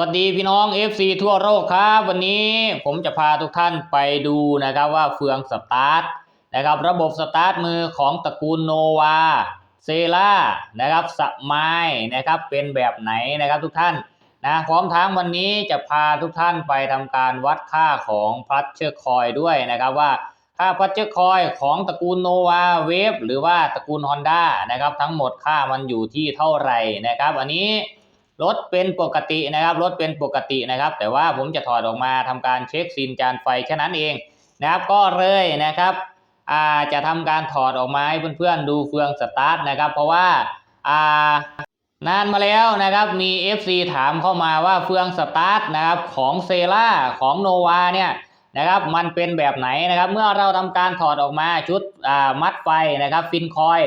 วัสดีพี่น้อง FC ทั่วโลกครับ วันนี้ผมจะพาทุกท่านไปดูนะครับว่าเฟืองสตาร์ทนะครับระบบสตาร์ทมือของตระกูลโนวาเซล่านะครับสมายนะครับเป็นแบบไหนนะครับทุกท่านนะพร้อมทั้งวันนี้จะพาทุกท่านไปทำการวัดค่าของพัชเชอร์คอยด้วยนะครับว่าค่าพัชเชอร์คอยของตระกูลโนวาเวฟหรือว่าตระกูล Honda นะครับทั้งหมดค่ามันอยู่ที่เท่าไหร่นะครับ อันนี้ รถเป็นปกตินะครับรถเป็นปกตินะครับ แต่ว่าผมจะถอดออกมาทำการเช็คซินจานไฟแค่นั้นเองนะครับ ก็เลยนะครับจะทำการถอดออกมาให้เพื่อนๆดูเฟืองสตาร์ทนะครับ เพราะว่านานมาแล้วนะครับมี FC ถามเข้ามาว่าเฟืองสตาร์ทนะครับของเซล่าของโนวาเนี่ยนะครับมันเป็นแบบไหนนะครับ เมื่อเราทำการถอดออกมาชุดมัดไฟนะครับฟินคอย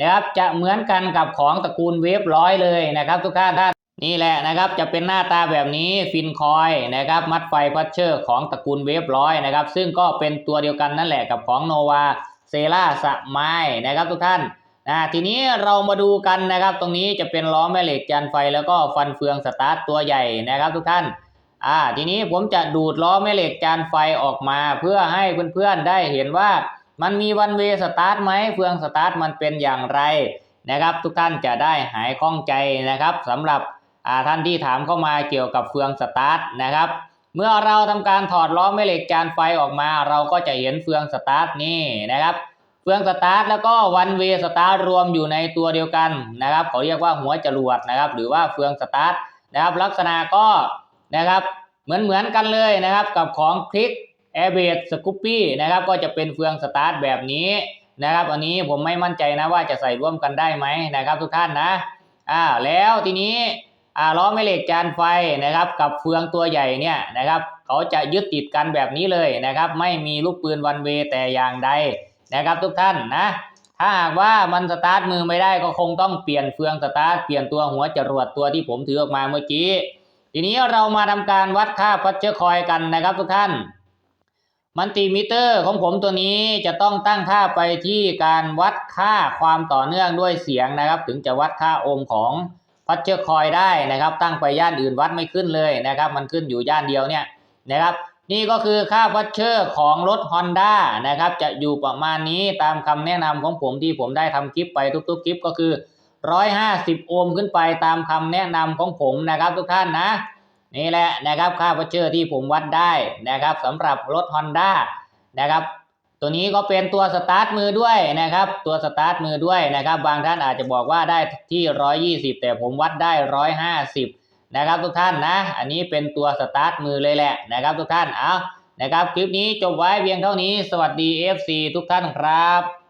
นะครับจะเหมือนกันกับของตระกูลเวฟร้อยเลยนะครับ ทุกท่านถ้า นี่แหละนะครับจะเป็นหน้าตาแบบนี้ฟินคอยนะครับมัดไฟพัชเชอร์ของตระกูลเวฟร้อยนะครับซึ่งก็เป็นตัวเดียวกันนั่นแหละกับของโนวาเซล่าสมายนะครับทุกท่านนะทีนี้เรามาดูกันนะครับ ตรงนี้จะเป็นล้อแม่เหล็กจานไฟแล้วก็ฟันเฟืองสตาร์ทตัวใหญ่นะครับทุกท่านอ่าทีนี้ผมจะดูดล้อแม่เหล็กจานไฟออกมา เพื่อให้เพื่อนๆได้เห็นว่ามันมีวันเวสตาร์ทไหมเฟืองสตาร์ทมันเป็นอย่างไรนะครับ ทุกท่านจะได้หายข้องใจนะครับสำหรับ ท่านที่ถามเข้ามาเกี่ยวกับเฟืองสตาร์ทนะครับ เมื่อเราทำการถอดล้อแม่เหล็กจานไฟออกมา เราก็จะเห็นเฟืองสตาร์ทนี่นะครับเฟืองสตาร์ทแล้วก็วันเวสตาร์ทรวมอยู่ในตัวเดียวกันนะครับเขาเรียกว่าหัวจรวดนะครับ หรือว่าเฟืองสตาร์ทนะครับ ลักษณะก็นะครับเหมือนเหมือนกันเลยนะครับกับของคลิกแอร์เบดสกูปปี้นะครับก็จะเป็นเฟืองสตาร์ทแบบนี้นะครับอันนี้ผมไม่มั่นใจนะว่าจะใส่ร่วมกันได้ไหมนะครับ ทุกท่านนะอ่าแล้วทีนี้ ล้อแม่เหล็กจานไฟนะครับ กับเฟืองตัวใหญ่เนี่ยนะครับ เขาจะยึดติดกันแบบนี้เลยนะครับ ไม่มีลูกปืนวันเวแต่อย่างใดนะครับทุกท่านนะ ถ้าหากว่ามันสตาร์ทมือไม่ได้ก็คงต้องเปลี่ยนเฟืองสตาร์ทเปลี่ยนตัวหัวจรวดตัวที่ผมถือออกมาเมื่อกี้ ทีนี้เรามาทำการวัดค่าพัชเชอร์คอยกันนะครับทุกท่านมันติมิเตอร์ของผมตัวนี้จะต้องตั้งค่าไปที่การวัดค่าความต่อเนื่องด้วยเสียงนะครับ ถึงจะวัดค่าโอห์มของ พัชเชอร์คอยได้นะครับ ตั้งไปย่านอื่นวัดไม่ขึ้นเลยนะครับ มันขึ้นอยู่ย่านเดียวเนี่ยนะครับนี่ก็คือค่าพัชเชอร์ของรถ Honda นะครับจะอยู่ประมาณนี้ตามคำแนะนำของผมที่ผมได้ทำคลิปไปทุกๆ คลิปก็คือ 150 โอห์มขึ้นไปตามคำแนะนำของผมนะครับทุกท่านนะ นี่แหละนะครับค่าพัชเชอร์ที่ผมวัดได้นะครับสำหรับรถ Honda นะครับ ตัวนี้ก็เป็นตัวสตาร์ทมือด้วยนะครับ ตัวสตาร์ทมือด้วยนะครับ บางท่านอาจจะบอกว่าได้ที่ 120 แต่ผมวัดได้ 150 นะครับทุกท่านนะ อันนี้เป็นตัวสตาร์ทมือเลยแหละนะครับ ทุกท่าน เอานะครับ คลิปนี้จบไว้เพียงเท่านี้ สวัสดี FC ทุกท่านครับ